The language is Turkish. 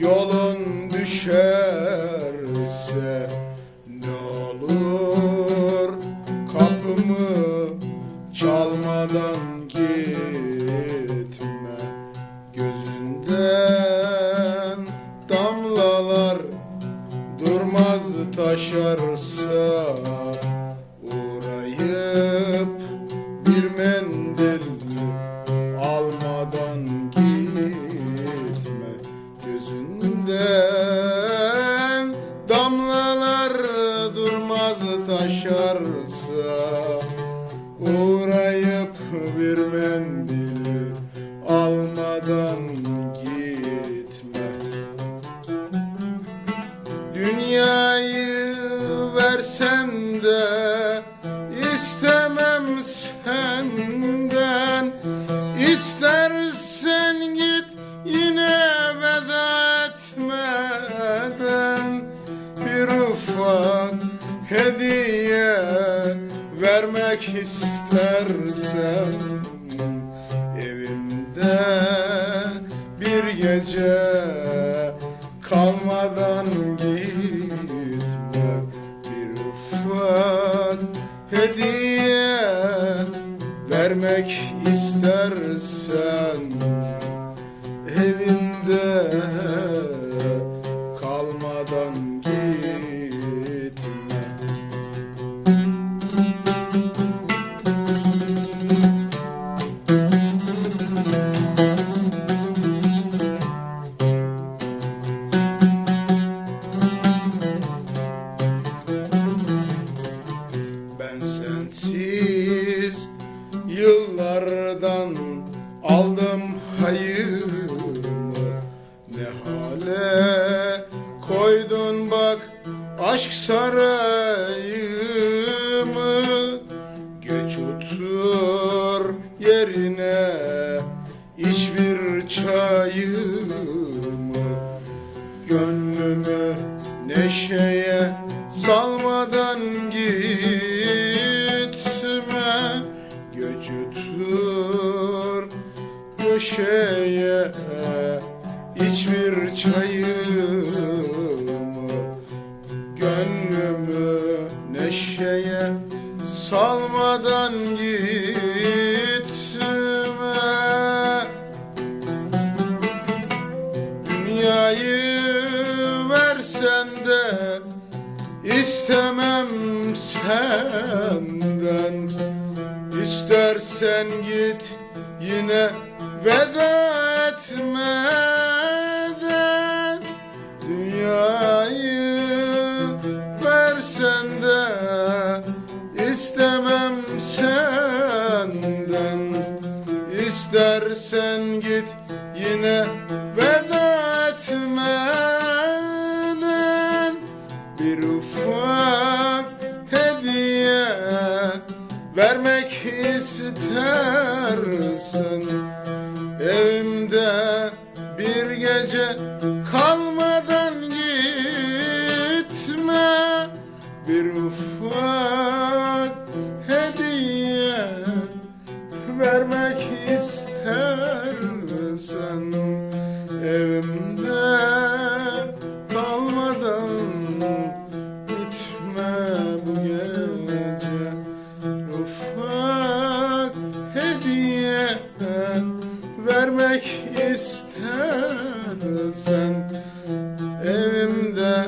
yolun düşerse ne olur? Kapımı çalmadan gitme. Gözünden damlalar durmaz taşarsa uğrayıp bir taşarsa uğrayıp bir mendil almadan gitme. Dünyayı versen de istemem senden. İstersen git yine veda etmeden. Bir ufak hediye vermek istersem Evimde bir gece kalmadan gitme. Bir ufak hediye vermek istersen aşk sarayımı Geç otur yerine. İç bir çayımı Gönlümü neşeye salmadan gitme. Göcütür köşeye. Hiçbir çayımı neşeye salmadan gitme Dünyayı versen de istemem senden. İstersen git yine veda etmeden. Dünyayı İstersen git yine veda etmeden Bir ufak hediye vermek istersen. Evimde bir gece kalmadan gitmek istersen evimde